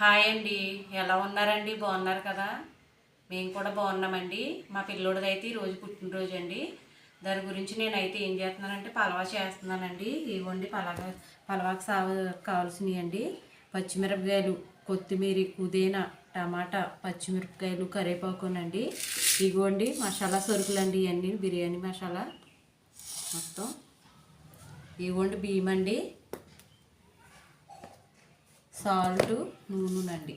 Hi అండి. ఎలా ఉన్నారండి? బాగున్నారు కదా? మేము కూడా బాగున్నామండి. మా పిల్లోడిదైతే ఈరోజు పుట్టినరోజు అండి. దాని గురించి నేనైతే ఏం చేస్తున్నానంటే పలవా చేస్తున్నానండి. ఇవ్వండి పలవా పలవాకు సాగు కావాల్సినవి అండి పచ్చిమిరపకాయలు కొత్తిమీర పుదీనా టమాటా పచ్చిమిరపకాయలు కరివేపాకునండి. ఇగోండి మసాలా సరుకులు అండి ఇవన్నీ. బిర్యానీ మసాలా మొత్తం. ఇవ్వండి బియ్యం అండి సాల్ట్ నూనెనండి.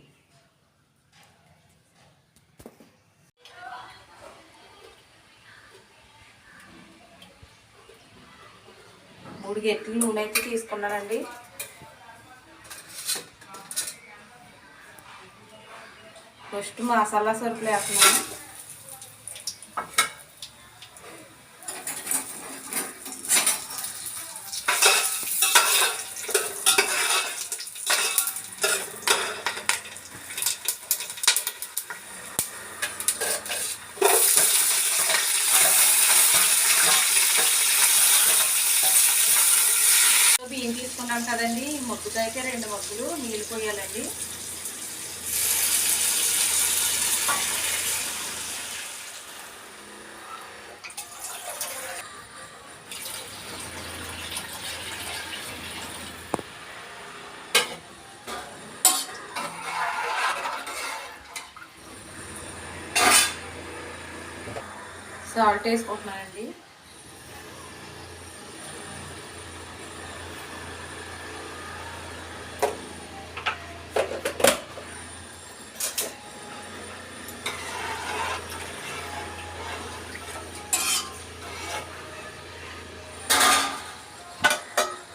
మూడు గెట్లు నూనె అయితే తీసుకున్నానండి. ఫస్ట్ మసాలా సరుకులు వేస్తున్నాను. పెట్టుకున్నాం కదండి. ఈ అయితే రెండు మొగ్గులు నీళ్ళు పోయాలండి. సాల్ట్ వేసుకుంటున్నానండి.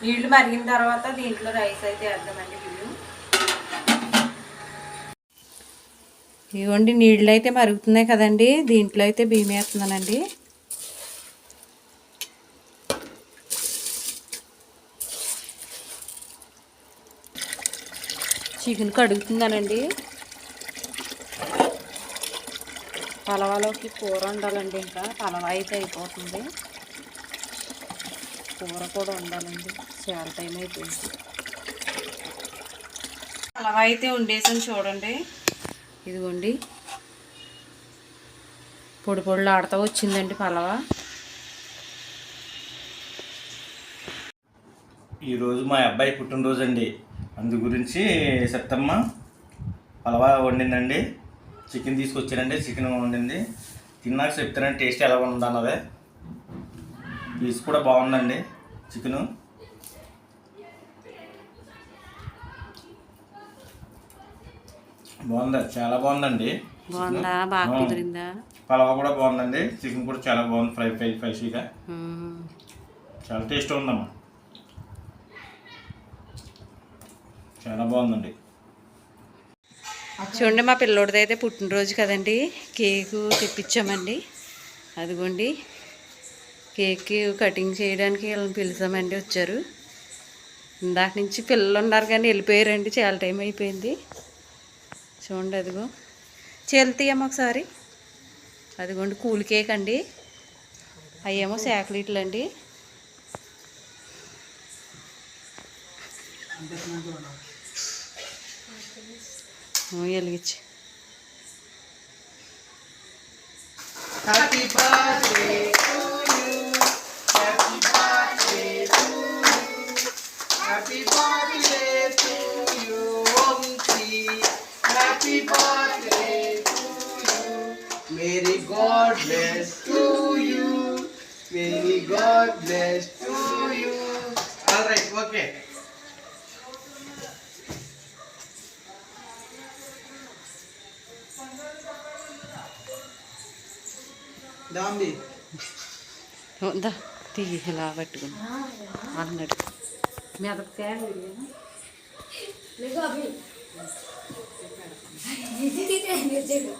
నీళ్ళు మరిగిన తర్వాత దీంట్లో రైస్ అయితే వేద్దామండి బియ్యం. ఇవ్వండి నీళ్ళు అయితే మరుగుతున్నాయి కదండి. దీంట్లో అయితే బియ్యం వేస్తున్నానండి. చికెన్ కడుగుతున్నానండి. పలవలోకి కూర ఉండాలండి ఇంకా. పలవ అయితే అయిపోతుంది. కూర కూడా ఉండాలండి చాలా టైం అయిపోయింది. పలవ అయితే ఉండేసాను చూడండి. ఇదిగోండి. పొడి పొడిలు ఆడుతూ వచ్చిందండి పలవ. ఈరోజు మా అబ్బాయి పుట్టినరోజు అండి. అందు గురించి సత్తమ్మ పలవా వండిందండి. చికెన్ తీసుకొచ్చానండి చికెన్ వండింది. తిన్నాక చెప్తానండి టేస్ట్ ఎలా ఉందన్నదే. పీస్ కూడా బాగుందండి చికెను. బాగుంది? చాలా బాగుందండి. బాగుందా? బాగా కుదిరిందా? పలవ కూడా బాగుందండి. చికెన్ కూడా చాలా బాగుంది ఫ్రై ఫ్రై ఫ్రైసీగా మ్మ్. చాలా టేస్ట్ ఉందమ్మా. చాలా బాగుందండి. చూడండి మా పిల్లోడిది అయితే పుట్టినరోజు కదండి. కేకు తెప్పించామండి. అదిగోండి. కేక్ కటింగ్ చేయడానికి వీళ్ళని పిలిచామండి వచ్చారు. ఇందాక నుంచి పిల్లలు ఉన్నారు కానీ వెళ్ళిపోయారండి. చాలా టైం అయిపోయింది. చూడండి అదిగో. చేలుతీయమ్మ ఒకసారి. అదిగోండి కూల్ కేక్ అండి. అయ్యేమో చాక్లెట్లు అండి. వెలిగించి Happy birthday May God bless to you. May God bless to you. All right, okay. Dambi. ఉందా తీయి ఇలా పట్టుకుని అన్నాడు మెదపకాయ ఇచ్చాను దగ్గర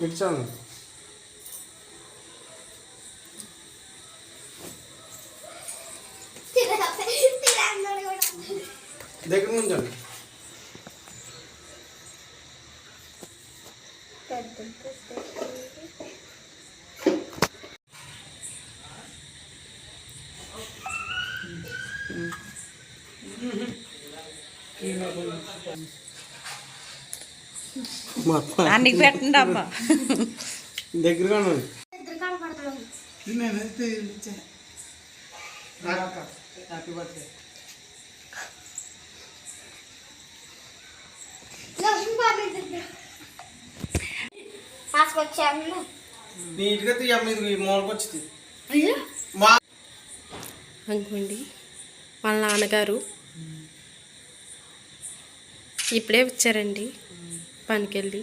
నుంచండి అన్నికి పెట్టండి అమ్మ దగ్గరగా నీట్గా తీయమ్మ ఇది మా అనుకోండి వాళ్ళ నాన్నగారు ఇప్పుడే వచ్చారండి. పనికెళ్ళి